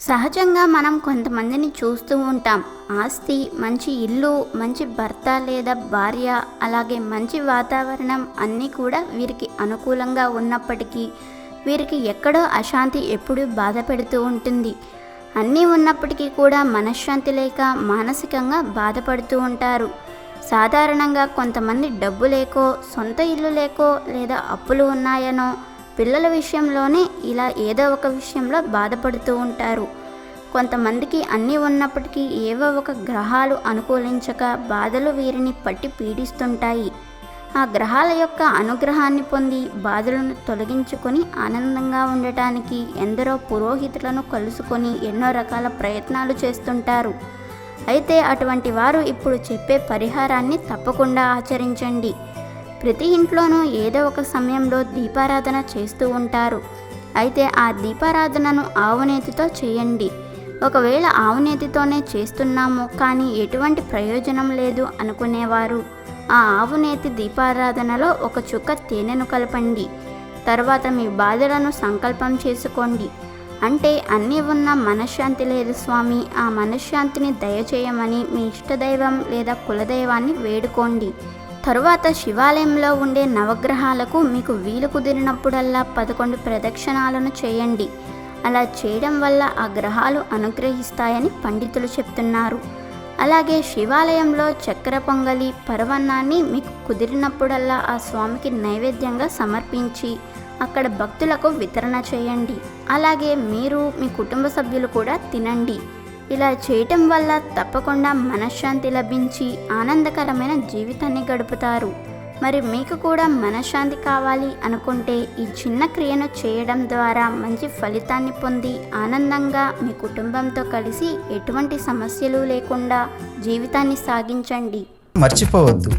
సహజంగా మనం కొంతమందిని చూస్తూ ఉంటాం. ఆస్తి మంచి ఇల్లు మంచి భర్త లేదా భార్య అలాగే మంచి వాతావరణం అన్నీ కూడా వీరికి అనుకూలంగా ఉన్నప్పటికీ వీరికి ఎక్కడో అశాంతి ఎప్పుడూ బాధ పెడుతూ ఉంటుంది. అన్నీ ఉన్నప్పటికీ కూడా మనశ్శాంతి లేక మానసికంగా బాధపడుతూ ఉంటారు. సాధారణంగా కొంతమంది డబ్బు లేకో సొంత ఇల్లు లేకో లేదా అప్పులు ఉన్నాయనో పిల్లల విషయంలోనే ఇలా ఏదో ఒక విషయంలో బాధపడుతూ ఉంటారు. కొంతమందికి అన్నీ ఉన్నప్పటికీ ఏవో ఒక గ్రహాలు అనుకూలించక బాధలు వీరిని పట్టి పీడిస్తుంటాయి. ఆ గ్రహాల యొక్క అనుగ్రహాన్ని పొంది బాధలను తొలగించుకొని ఆనందంగా ఉండటానికి ఎందరో పురోహితులను కలుసుకొని ఎన్నో రకాల ప్రయత్నాలు చేస్తుంటారు. అయితే అటువంటి వారు ఇప్పుడు చెప్పే పరిహారాన్ని తప్పకుండా ఆచరించండి. ప్రతి ఇంట్లోనూ ఏదో ఒక సమయంలో దీపారాధన చేస్తూ ఉంటారు. అయితే ఆ దీపారాధనను ఆవునేతితో చేయండి. ఒకవేళ ఆవునేతితోనే చేస్తున్నాము కానీ ఎటువంటి ప్రయోజనం లేదు అనుకునేవారు. ఆ ఆవునేతి దీపారాధనలో ఒక చుక్క తేనెను కలపండి. తర్వాత మీ బాధలను సంకల్పం చేసుకోండి. అంటే అన్నీ ఉన్న మనశ్శాంతి లేదు స్వామి. ఆ మనశ్శాంతిని దయచేయమని మీ ఇష్టదైవం లేదా కులదైవాన్ని వేడుకోండి. తరువాత శివాలయంలో ఉండే నవగ్రహాలకు మీకు వీలు కుదిరినప్పుడల్లా పదకొండు ప్రదక్షిణాలను చేయండి. అలా చేయడం వల్ల ఆ గ్రహాలు అనుగ్రహిస్తాయని పండితులు చెప్తున్నారు. అలాగే శివాలయంలో చక్కెర పొంగలి పరవన్నాన్ని మీకు కుదిరినప్పుడల్లా ఆ స్వామికి నైవేద్యంగా సమర్పించి అక్కడ భక్తులకు వితరణ చేయండి. అలాగే మీరు మీ కుటుంబ సభ్యులు కూడా తినండి. ఇలా చేయటం వల్ల తప్పకుండా మనశ్శాంతి లభించి ఆనందకరమైన జీవితాన్ని గడుపుతారు. మరి మీకు కూడా మనశ్శాంతి కావాలి అనుకుంటే ఈ చిన్న క్రియను చేయడం ద్వారా మంచి ఫలితాన్ని పొంది ఆనందంగా మీ కుటుంబంతో కలిసి ఎటువంటి సమస్యలు లేకుండా జీవితాన్ని సాగించండి. మర్చిపోవద్దు.